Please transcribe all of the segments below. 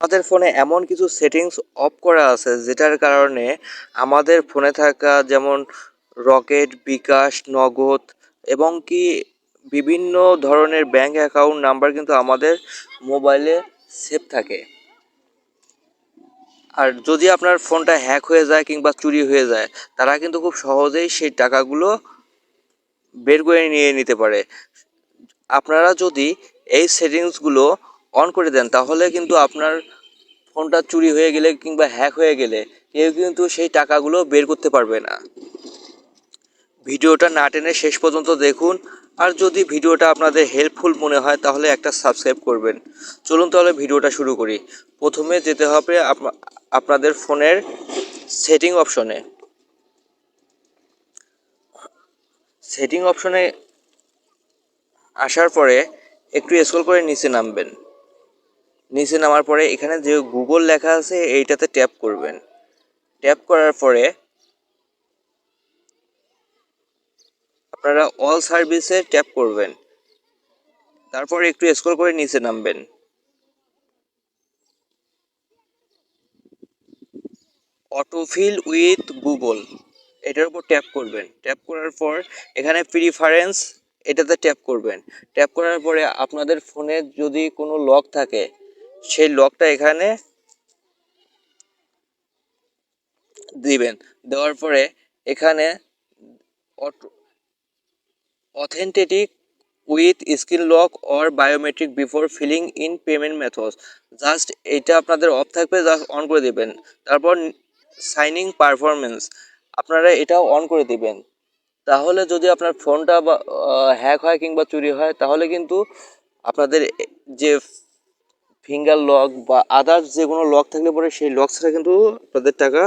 আমাদের ফোনে এমন কিছু সেটিংস অফ করা আছে, যেটার কারণে আমাদের ফোনে থাকা যেমন রকেট, বিকাশ, নগদ এবং কি বিভিন্ন ধরনের ব্যাংক অ্যাকাউন্ট নাম্বার কিন্তু আমাদের মোবাইলে সেভ থাকে। আর যদি আপনার ফোনটা হ্যাক হয়ে যায় কিংবা চুরি হয়ে যায়, তারা কিন্তু খুব সহজেই সেই টাকাগুলো বের করে নিয়ে নিতে পারে। আপনারা যদি এই সেটিংসগুলো অন করে দেন, তাহলে কিন্তু আপনার ফোনটা চুরি হয়ে গেলে কিংবা হ্যাক হয়ে গেলে কেউ কিন্তু সেই টাকাগুলো বের করতে পারবে না। ভিডিওটা না টেনে শেষ পর্যন্ত দেখুন, আর যদি ভিডিওটা আপনাদের হেল্পফুল মনে হয়, তাহলে একটা সাবস্ক্রাইব করবেন। চলুন তাহলে ভিডিওটা শুরু করি। প্রথমে যেতে হবে আপনা- আপনাদের ফোনের সেটিং অপশনে সেটিং অপশনে আসার পরে একটু স্ক্রল করে নিচে নামবেন। নিচে নামার পরে এখানে যে গুগল লেখা আছে, এইটাতে ট্যাপ করবেন। ট্যাপ করার পরে আপনারা অল সার্ভিসে ট্যাপ করবেন। তারপর একটু স্ক্রল করে নিচে নামবেন। অটোফিল উইথ গুগল এটার উপর ট্যাপ করবেন। ট্যাপ করার পর এখানে প্রিফারেন্স এটাতে ট্যাপ করবেন। ট্যাপ করার পরে আপনাদের ফোনে যদি কোনো লক থাকে সেই লকটা এখানে দিবেন। দেওয়ার পরে এখানে authentic with screen lock or biometric before filling in payment methods just এটা আপনাদের অফ থাকবে জাস্ট অন করে দিবেন। তারপর সাইনিং পারফরমেন্স আপনারা এটাও অন করে দিবেন। তাহলে যদি আপনার ফোনটা হ্যাক হয় কিংবা চুরি হয়, তাহলে কিন্তু আপনাদের যে ফিঙ্গার লক বা আদার্স যে কোনো লক থাকলে পরে সেই লক ছাড়া কিন্তু তাদের টাকা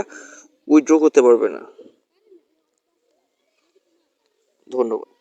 উইথড্র করতে পারবে না। ধন্যবাদ।